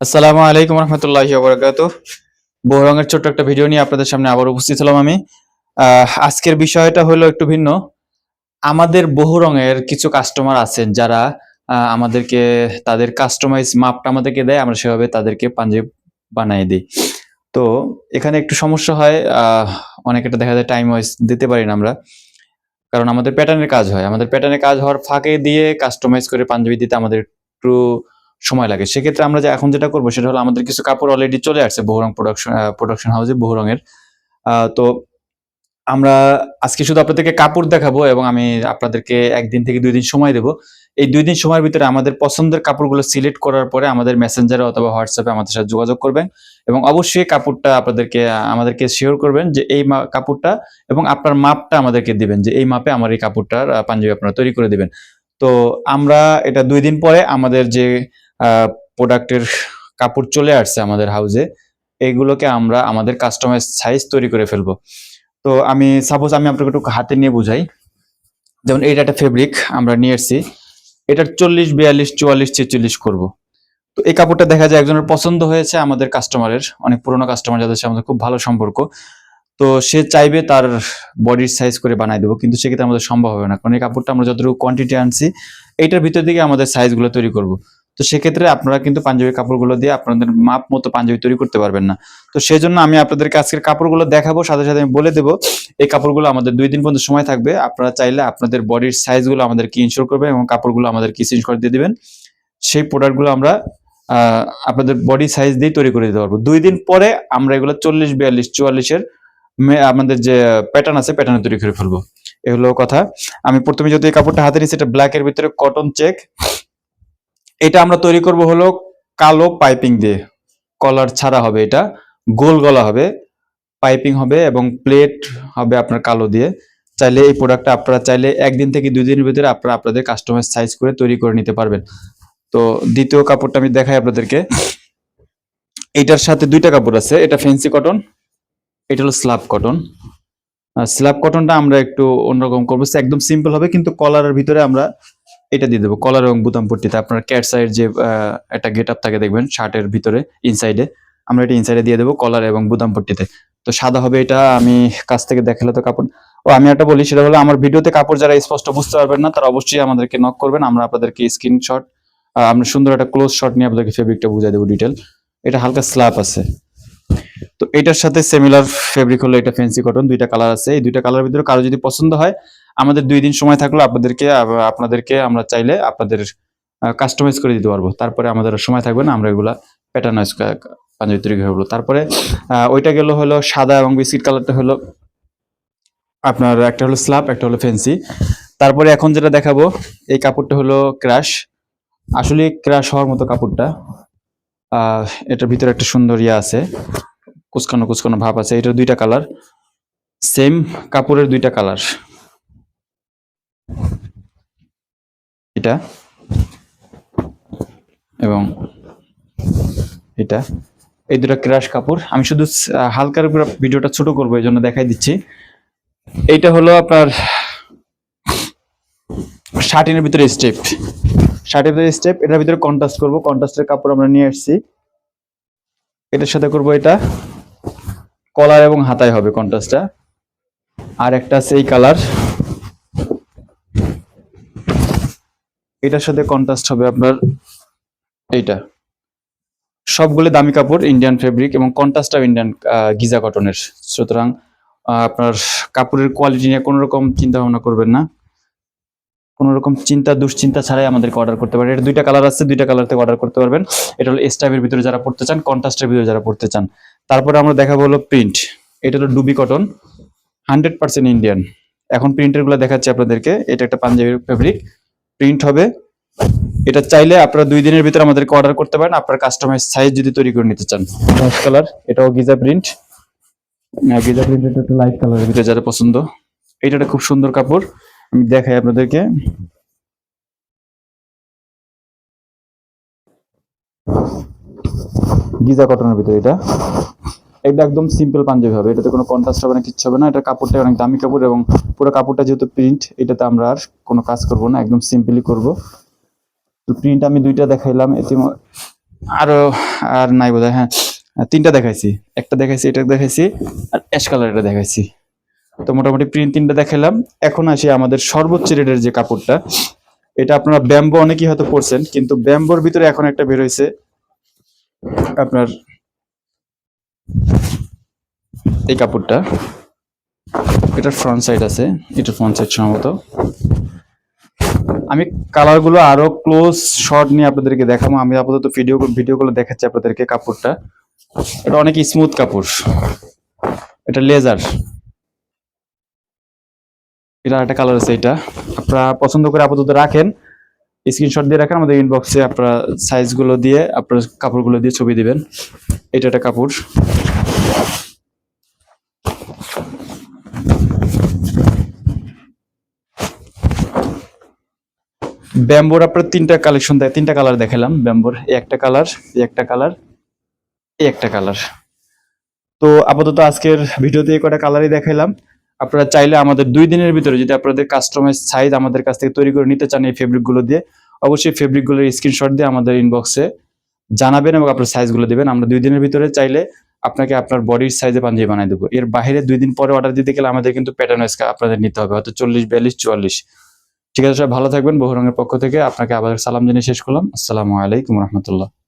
আসসালামু আলাইকুম রহমতুল্লাহি বরকাত রঙের ছোট্ট একটা ভিডিও নিয়ে আপনাদের সামনে আবার উপস্থিত হলাম আমি। আজকের বিষয়টা হলো একটু ভিন্ন। আমাদের বহু রঙের কিছু কাস্টমার আছেন যারা আমাদেরকে তাদের কাস্টমাইজ মাপটা আমাদেরকে দেয়, আমরা সেভাবে তাদেরকে পাঞ্জাবি বানিয়ে দিই। তো এখানে একটু সমস্যা হয় অনেকেটা দেখা যায় টাইম ওয়াইজ দিতে পারি না আমরা। কারণ আমাদের প্যাটার্নের কাজ হয়। আমাদের প্যাটার্নের কাজ হওয়ার ফাঁকে দিয়ে কাস্টমাইজ করে পাঞ্জাবি দিতে আমাদের একটু সময় লাগে। সেক্ষেত্রে আমরা যে এখন যেটা করব সেটা হলো আমাদের কিছু কাপড় অলরেডি চলে আসছে বহুরং প্রোডাকশন প্রোডাকশন হাউসে বহু রঙের আহ, তো আমরা আজকে শুধু আপনাদেরকে কাপড় দেখাবো এবং আমি আপনাদেরকে একদিন থেকে দুই দিন সময় দেবো। এই দুই দিন সময়ের ভিতরে আমাদের পছন্দের কাপড়গুলো সিলেক্ট করার পরে আমাদের মেসেঞ্জারে অথবা হোয়াটসঅ্যাপে আমাদের সাথে যোগাযোগ করবেন এবং অবশ্যই কাপড়টা আপনাদেরকে আমাদেরকে শিওর করবেন যে এই কাপড়টা এবং আপনার মাপটা আমাদেরকে দিবেন যে এই মাপে আমার এই কাপড়টার পাঞ্জাবি আপনারা তৈরি করে দিবেন। তো আমরা এটা দুই দিন পরে আমাদের যে প্রোডাক্টের কাপড় চলে আসছে আমাদের হাউজে এগুলোকে আমরা আমাদের কাস্টমাইজ সাইজ তৈরি করে ফেলব। তো আমি সাপোজ আমি আপনাকে একটু হাতে নিয়ে বুঝাই। যেমন এইটা একটা ফেব্রিক আমরা নিয়ে এসেছি। এটার চল্লিশ, বিয়াল্লিশ, চুয়াল্লিশ, ছেচল্লিশ করব। তো এই কাপড়টা দেখা যায় একজনের পছন্দ হয়েছে, আমাদের কাস্টমারের অনেক পুরনো কাস্টমার যাদের সাথে আমাদের খুব ভালো সম্পর্ক। তো সে চাইবে তার বডির সাইজ করে বানাই দেবো, কিন্তু সেক্ষেত্রে আমাদের সম্ভব হবে না। কারণ এই কাপড়টা আমরা যতটুকু কোয়ান্টিটি আনছি, এইটার ভিতর দিকে আমাদের সাইজগুলো তৈরি করব। তো সেক্ষেত্রে আপনারা কিন্তু পাঞ্জাবি কাপড়গুলো দিয়ে আপনাদের মাপ মতো পাঞ্জাবি তৈরি করতে পারবেন না। তো সেই জন্য আমি আপনাদেরকে আজকের কাপড়গুলো দেখাবো, সাথে সাথে আমি বলে দেবো, এই কাপড়গুলো আমাদের দুই দিন পর্যন্ত সময় থাকবে। আপনারা চাইলে আপনাদের বডির সাইজগুলো আমাদেরকে ইনশোর করবেন এবং কাপড়গুলো আমাদেরকে করে দিয়ে দিবেন। সেই প্রোডাক্টগুলো আমরা আপনাদের বডি সাইজ দিয়ে তৈরি করে দিতে পারব। দুই দিন পরে আমরা এগুলো চল্লিশ, বিয়াল্লিশ চুয়াল্লিশের আমাদের যে প্যাটার্ন আছে প্যাটার্ন তৈরি করে ফেলব। এগুলো কথা। আমি প্রথমে যদি এই কাপড়টা হাতে নিচ্ছি এটা ব্ল্যাক এর ভিতরে কটন চেক এটা আমরা তৈরি করব হলো কালো পাইপিং দিয়ে। কলার ছাড়া হবে এটা, গোল গলা হবে, পাইপিং হবে এবং প্লেট হবে আপনার কালো দিয়ে। চাইলে এই প্রোডাক্টটা আপনারা চাইলে একদিন থেকে দুই দিনের ভিতরে আপনারা আপনাদের কাস্টমাইজ সাইজ করে তৈরি করে নিতে পারবেন। তো দ্বিতীয় কাপড়টা আমি দেখাই আপনাদেরকে। এটার সাথে দুইটা কাপড় আছে, এটা ফেন্সি কটন এটা হলো স্ল্যাব কটন স্ল্যাব কটনটা আমরা একটু অন্যরকম করব, একদম সিম্পল হবে, কিন্তু কলারের ভিতরে আমরা এটা দিয়ে দেবো। কলার এবং বুতাম পট্টিতে আপনার ক্যাট সাইড যে একটা গেট আপ থাকে দেখবেন শার্টের ভিতরে ইনসাইডে আমরা এটা ইনসাইডে দিয়ে দেবো কলার এবং বুতাম পট্টিতে। তো সাদা হবে এটা, আমি কাছ থেকে দেখালে তো কাপড়। ও, আমি একটা বলি, সেটা হলো আমার ভিডিওতে কাপড় যারা স্পষ্ট বুঝতে পারবেন না, তারা অবশ্যই আমাদেরকে নক করবেন, আমরা আপনাদেরকে স্ক্রিনশট আমরা সুন্দর একটা ক্লোজ শট নিয়ে আপনাদেরকে ফেব্রিকটা বুঝাই দেবো ডিটেল এটা হালকা স্ল্যাব আছে। তো এটার সাথে সিমিলার ফেব্রিক হলো এটা ফেন্সি কটন দুইটা কালার আছে। এই দুইটা কালার ভিতরে কারও যদি পছন্দ হয় আমাদের দুই দিন সময় থাকল আপনাদেরকে আপনাদেরকে আমরা চাইলে আপনাদের কাস্টমাইজ করে দিতে পারব। তারপরে আমাদের সময় থাকবে না, আমরা এগুলা প্যাটার্নাইজ পাঞ্জাবি তৈরি করে ফেলব। তারপরে ওইটা গেল হলো সাদা এবং বিস্কিট কালারটা হলো আপনার একটা হলো স্ল্যাব একটা হলো ফেন্সি তারপরে এখন যেটা দেখাবো, এই কাপড়টা হলো ক্রাশ আসলে ক্রাশ হওয়ার মতো কাপড়টা। এটার ভিতরে একটা সুন্দর ইয়ে আছে, কুচকানো কুচকানো ভাব আছে। এটার দুইটা কালার। সেম কাপড়ের দুইটা কালার। এটা এবং এটা। এই দুটো ক্রাশ কাপড়। আমি শুধু হালকার উপর ভিডিওটা ছোট করব, এই জন্য দেখাই দিচ্ছি। এইটা হলো আপনার শার্টিনের ভিতরে স্টেপ। শার্টের ভিতরে স্টেপ, এটার ভিতরে কন্ট্রাস্ট করব। কন্ট্রাস্টের কাপড় আমরা নিয়ে আসছি। এটার সাথে করব এটা। কলার এবং হাতায় হবে কন্ট্রাস্টটা আর একটা আছে এই কালার এটার সাথে কন্ট্রাস্ট হবে আপনার এইটা। সবগুলো দামি কাপড় ইন্ডিয়ান ফেব্রিক এবং কন্ট্রাস্টটাও ইন্ডিয়ান গিজা কটনের সুতরাং আপনার কাপড়ের কোয়ালিটি নিয়ে কোনো রকম চিন্তা ভাবনা করবেন না। কোনো রকম চিন্তা, দুশ্চিন্তা ছাড়াই আমাদেরকে অর্ডার করতে পারেন। এটা দুইটা কালার আছে, দুইটা কালার থেকে অর্ডার করতে পারবেন। এটা হলো স্টাইপের ভিতরে যারা পড়তে চান কন্ট্রাস্টের ভিতরে যারা পড়তে চান। তারপরে আমরা দেখাবো হলো প্রিন্ট এটা হলো ডুবি কটন হান্ড্রেড পার্সেন্ট ইন্ডিয়ান এখন প্রিন্টেরগুলো দেখাচ্ছি আপনাদেরকে। এটা একটা পাঞ্জাবি ফেব্রিক প্রিন্ট হবে। এটা চাইলে আপনারা দুই দিনের ভিতরে আমাদেরকে অর্ডার করতে পারেন। আপনার কাস্টমাইজ সাইজ যদি তৈরি করে নিতে চান। হোয়াইট কালার এটাও গিজা প্রিন্ট গিজা প্রিন্ট এটা একটা লাইট কালারের ভিতরে যারা পছন্দ। এটা একটা খুব সুন্দর কাপড়। আমি দেখাই আপনাদেরকে। গিজা কটনের ভিতরে এটা। এটা একদম সিম্পল পাঞ্জাবি হবে। এটাতে কোনো কন্ট্রাস্ট হবে না, কিচ্ছু হবে না। এটা কাপড়টা অনেক দামি কাপড় এবং পুরো কাপড়টা যেহেতু প্রিন্ট এটাতে আমরা আর কোনো কাজ করব না, একদম সিম্পলি করব। তো প্রিন্ট আমি দুইটা দেখাইলাম এতে আরও আর নাই বোধহয় হ্যাঁ। তিনটা দেখাইছি, একটা দেখাইছি, এটা দেখাইছি, আর অ্যাশ কালার এটা দেখাইছি। তো মোটামুটি প্রিন্ট তিনটা দেখালাম এখন আসি আমাদের সর্বোচ্চ রেটের যে কাপড়টা। এটা আপনারা ব্যাম্বো অনেকেই হয়তো পড়ছেন কিন্তু ব্যাম্বোর ভিতরে এখন একটা বের হয়েছে আপনার এই কাপড়টা। এটার ফ্রন্ট সাইড আছে এটার ফ্রন্ট সাইড সম্ভবত। আমি কালারগুলো আরও ক্লোজ শর্ট নিয়ে আপনাদেরকে দেখাবো। আমি আপাতত ভিডিও ভিডিও গুলো দেখাচ্ছি আপনাদেরকে কাপড়টা। এটা অনেক স্মুথ কাপড়। এটা লেজার এটা একটা কালার আছে এটা। আপনারা পছন্দ করে আপাতত রাখেন। স্ক্রিনশট দিয়ে রাখেন, আমাদের ইনবক্সে আপনারা সাইজগুলো দিয়ে, আপনার কাপড়গুলো দিয়ে ছবি দিবেন। এটা একটা কাপড়। ব্যাম্বোর আপনার তিনটা কালেকশন দেয়, তিনটা কালার দেখালাম ব্যাম্বোর। একটা কালার একটা কালার একটা কালার তো আপাতত আজকের ভিডিওতে কটা কালারই দেখাইলাম। আপনারা চাইলে আমাদের দুই দিনের ভিতরে যদি আপনাদের কাস্টমাইজ সাইজ আমাদের কাছ থেকে তৈরি করে নিতে চান এই ফেব্রিকগুলো দিয়ে, অবশ্যই ফেব্রিকগুলোর স্ক্রিনশট দিয়ে আমাদের ইনবক্সে জানাবেন এবং আপনার সাইজগুলো দেবেন। আমরা দুই দিনের ভিতরে চাইলে আপনাকে আপনার বডির সাইজে পাঞ্জাবি বানিয়ে দেবো। এর বাইরে দুই দিন পরে অর্ডার দিতে গেলে আমাদের কিন্তু প্যাটার্ন আপনাদের নিতে হবে। হয়তো চল্লিশ, বিয়াল্লিশ, চুয়াল্লিশ। ঠিক আছে, সবাই ভালো থাকবেন। বহু রঙের পক্ষ থেকে আপনাকে আবার সালাম জানিয়ে শেষ করলাম। আসসালামু আলাইকুম রহমতুল্লাহ।